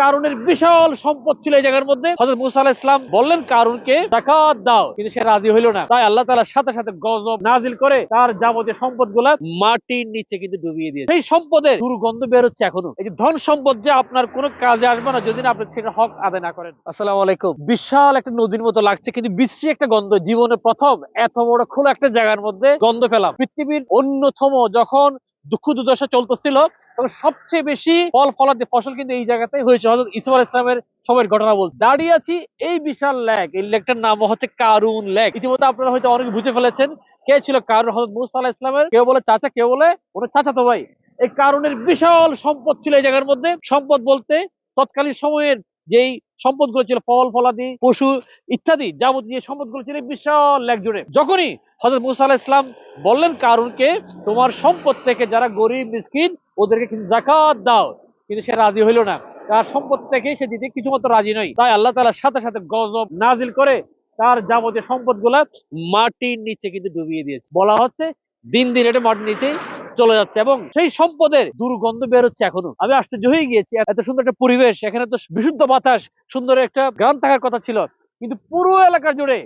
কারুনের বিশাল সম্পদ ছিল এই জায়গার মধ্যে। হযরত মুসা আলাইহিস সালাম বললেন, কারুনকে যাকাত দাও। কিন্তু সে রাজি হইল না। তাই আল্লাহ তাআলা সাথে সাথে গজব নাজিল করে তার যাবতীয় সম্পদগুলা মাটির নিচে কিন্তু ডুবিয়ে দিয়েছে। সেই সম্পদের দুর্গন্ধ বের হচ্ছে এখনও। এই যে ধন সম্পদ যে আপনার কোনো কাজে আসবে না, যদি না আপনি সেটা হক আদায় না করেন। আসসালামু আলাইকুম। বিশাল একটা নদীর মতো লাগছে, কিন্তু বিশ্রী একটা গন্ধ। জীবনে প্রথম এত বড় খোলা একটা জায়গার মধ্যে গন্ধ পেলাম। পৃথিবীর অন্যতম যখন দুঃখ দুর্দশা চলতেছিল তখন সবচেয়ে বেশি ফল ফলাতে ফসল কিন্তু এই জায়গাতে হয়েছে। হজরত ইসমাইল ইসলামের সময়ের ঘটনা বলতে। দাঁড়িয়ে আছি এই বিশাল লেক। এই লেকটার নাম হচ্ছে কারুন লেক। ইতিমধ্যে আপনারা হয়তো অনেক বুঝে ফেলেছেন কে ছিল কারুন। হজরত মুসা ইসলামের কেউ বলে চাচা, কেউ বলে ওরা চাচা তো ভাই। এই কারণের বিশাল সম্পদ ছিল এই জায়গার মধ্যে। সম্পদ বলতে তৎকালীন সময়ের যেই সম্পদগুলো ছিল ফল, ফলাদি, পশু ইত্যাদি যাবতীয় সম্পদগুলো ছিল বিশাল লেক জুড়ে। যখনই হযরত মুসা ইসলাম বললেন কারুনকে, তোমার সম্পদ থেকে যারা গরিব, মিসকিন, ওদেরকে কিছু জাকাত দাও। কিন্তু সে রাজি হইল না। তার সম্পদ থেকে সে দিতে কিছু মতো রাজি নয়। তাই আল্লাহ তালার সাথে সাথে গজব নাজিল করে তার যাবতীয় সম্পদগুলা মাটির নিচে কিন্তু ডুবিয়ে দিয়েছে। বলা হচ্ছে দিন দিন এটা মাটির নিচেই চলে যাচ্ছে এবং সেই সম্পদের দুর্গন্ধ বের হচ্ছে এখনও। আমি আশ্চর্য হয়ে গিয়েছি, এত সুন্দর একটা পরিবেশ, এখানে তো বিশুদ্ধ বাতাস, সুন্দর একটা গ্রাম থাকার কথা ছিল। কিন্তু পুরো এলাকা জুড়ে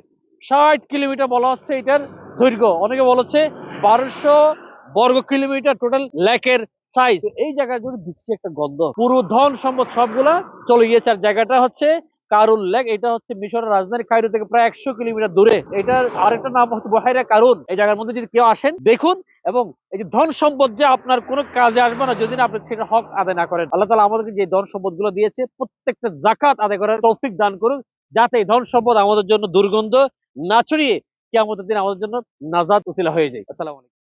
ষাট কিলোমিটার বলা হচ্ছে এটার দৈর্ঘ্য। অনেকে বলছে বারোশো বর্গ কিলোমিটার টোটাল লেকের সাইজ এই জায়গা জুড়ে দিচ্ছে একটা গন্ধ। পুরো ধন সম্পদ সবগুলা চলে গিয়েছে। আর জায়গাটা হচ্ছে কারুন লেক, এটা হচ্ছে মিশরের রাজধানী কায়রো থেকে প্রায় একশো কিলোমিটার দূরে। এটার আরেকটা নাম হচ্ছে বহাইরা কারুন এই জায়গার মধ্যে যদি কেউ আসেন, দেখুন এবং এই যে ধন সম্পদ যে আপনার কোনো কাজে আসবে না, যদি না আপনি সেটা হক আদায় না করেন। আল্লাহ তালা আমাদেরকে যে ধন সম্পদগুলো দিয়েছে, প্রত্যেকটা জাকাত আদায় করার তৌফিক দান করুন যাতে এই ধন সম্পদ আমাদের জন্য দুর্গন্ধ না ছড়িয়ে কি আমাদের দিন আমাদের জন্য নাজাদ উসিলা হয়ে যায়। আসসালামু আলাইকুম।